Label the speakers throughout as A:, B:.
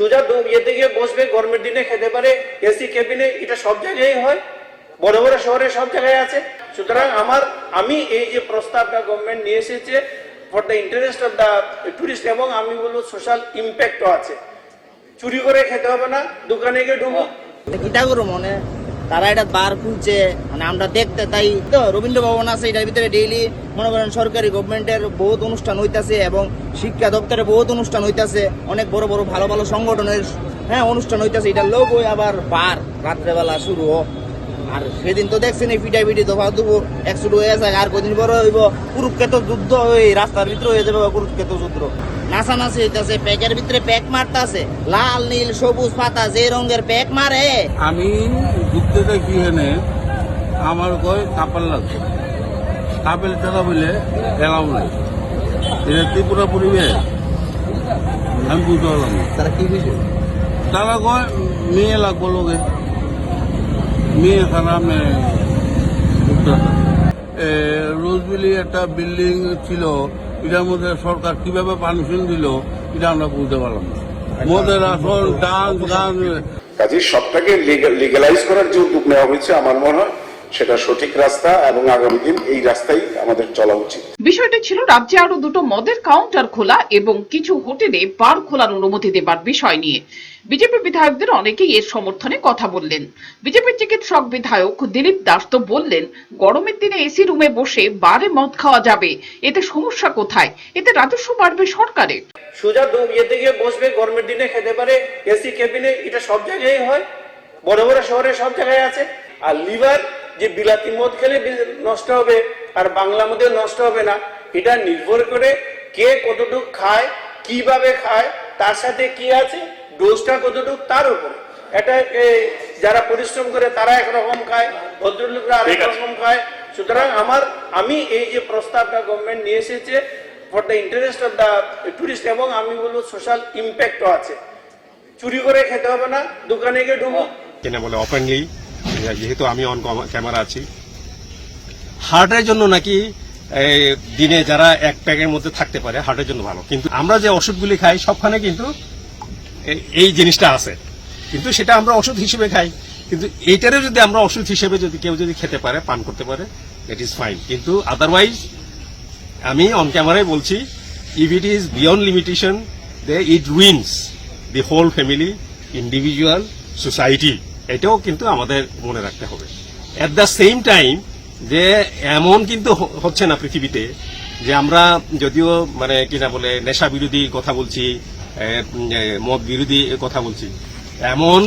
A: সোজা ইয়েতে গিয়ে বসবে, গরমের দিনে খেতে পারে এসি কেবিনে এটা সব জায়গায় হয়, বড় বড় শহরে সব জায়গায় আছে। সুতরাং আমার, আমি এই যে প্রস্তাবটা গভর্নমেন্ট নিয়ে এসেছে for the interest of the tourist এবং আমি বলব সোশ্যাল ইম্প্যাক্টও আছে। চুরি করে খেতে হবে না, দোকানে গিয়ে ঢুকবো।
B: এটা করো মনে? তারা এটা বার খুলছে মানে আমরা দেখতে তাই তো রবীন্দ্র ভবন আছে, এটার ভিতরে ডেইলি মনে করেন সরকারি গভর্নমেন্টের বহুত অনুষ্ঠান হইতেছে এবং শিক্ষা দপ্তরে বহুত অনুষ্ঠান হইতেছে, অনেক বড় বড় ভালো ভালো সংগঠনের হ্যাঁ অনুষ্ঠান হইতেছে এটা লোক আবার বার, রাত্রেবেলা শুরু হোক। আর সেদিন তো দেখছেন এই পিটাই পিটি তো দেবো একশো হয়ে আছে আর কদিন বড় হইব কুরুক্ষেত্র যুদ্ধ ওই রাস্তার ভিতরে হয়ে যাবে কুরুক্ষেত্র যুদ্ধ। নাচানাচি হইতাছে প্যাকের ভিতরে প্যাক মারতাছে লাল নীল সবুজ পাতা যে রঙের প্যাক মারে।
C: আমি ঢুকতে দেখি এখানে আমার কয় কাপাল লাগছে কাপেল চালা বলে এলাও নাই। এটা ত্রিপুরা পরিবেশ। আমি বুঝতে পারলাম
B: তারা কি বিষয়?
C: তারা কয় মেয়ে লাগবো লোকে মেয়ে থানা। এ, রোজবিলি একটা বিল্ডিং ছিল এটার মধ্যে সরকার কীভাবে পারমিশন দিল এটা আমরা বুঝতে পারলাম না। মদের আসল ডান্স গান।
D: কাজে সবটাকে লিগালাইজ করার যে উদ্যোগ নেওয়া হয়েছে আমার মনে হয় সেটা সঠিক রাস্তা এবং আগামী দিন এই রাস্তাই আমাদের চলা উচিত।
E: বিষয়টি ছিল রাজ্যে আরও দুটো মদের কাউন্টার খোলা এবং কিছু হোটেলে বার খোলার অনুমতি দেবার বিষয় নিয়ে। বিজেপি বিধায়কদের অনেকেই এর সমর্থনে কথা বললেন। বিজেপির চিকিৎসক বিধায়ক দিলীপ দাস তো বললেন গরমের দিনে এসি রুমে বসে বারে মদ খাওয়া যাবে এতে সমস্যা কোথায়? এতে রাজস্ব বাড়বে সরকারের।
A: সোজা ইয়েতে গিয়ে বসবে গরমের দিনে খেতে পারে এসি কেবিনে এটা সব জায়গায় হয়। বড় বড় শহরে সব জায়গায় আছে। আর লিভার যে বিলাতি মদ খেলে নষ্ট হবে আর বাংলা মধ্যে নষ্ট হবে না এটা নির্ভর করে কে কতটুকু খায় কীভাবে খায় তার সাথে কি আছে ডোজটা কতটুকু তার উপরে। এটা যারা পরিশ্রম করে তারা একরকম খায় ভদ্রলোকরা আরেক রকম খায়। সুতরাং আমার আমি এই যে প্রস্তাবটা গভর্নমেন্ট নিয়ে এসেছে for the interest of the tourist এবং আমি বলব সোশ্যাল ইম্প্যাক্টও আছে। চুরি করে খেতে হবে না দোকানে গিয়ে ঢুকবো।
F: কিনা বলে ওপেনলি যেহেতু আমি অন ক্যামেরা আছি। হার্টের জন্য নাকি দিনে যারা এক প্যাকের মধ্যে থাকতে পারে হার্টের জন্য ভালো। কিন্তু আমরা যে ওষুধগুলি খাই, সবখানে কিন্তু এই- জিনিসটা আছে। কিন্তু সেটা আমরা ওষুধ হিসেবে খাই। কিন্তু এইটারও যদি আমরা ওষুধ হিসেবে যদি কেউ যদি খেতে পারে, পান করতে পারে দ্যাট ইজ ফাইন কিন্তু আদারওয়াইজ আমি অন ক্যামেরায় বলছি if it is beyond limitation they it wins the whole family individual society এটাও কিন্তু আমাদের মনে রাখতে হবে। অ্যাট দ্য সেম টাইম যে এমন কিন্তু হচ্ছে না পৃথিবীতে যে আমরা যদিও মানে কিনা বলে নেশা বিরোধী কথা বলছি মদ বিরোধী কথা বলছি এমন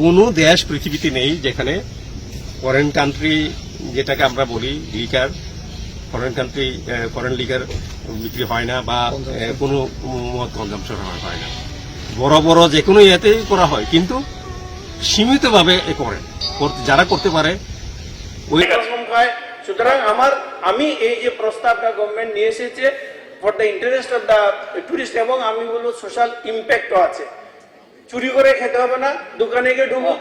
F: কোনো দেশ পৃথিবীতে নেই যেখানে ফরেন কান্ট্রি যেটাকে আমরা বলি লিকার ফরেন কান্ট্রি ফরেন লিগার বিক্রি হয় না বা কোনো মদ কনজামশন হয় না। বড় বড় যে কোনো ইয়েতেই করা হয়। কিন্তু সীমিতভাবে এ করে যারা করতে পারে, ওই
A: সুতরাং আমার আমি এই যে প্রস্তাবটা গভর্নমেন্ট নিয়ে এসেছে for the interest of the tourist এবং আমি বলব সোশ্যাল ইম্প্যাক্টও আছে। চুরি করে খেতে হবে না, দোকানে গিয়ে ঢুকবো।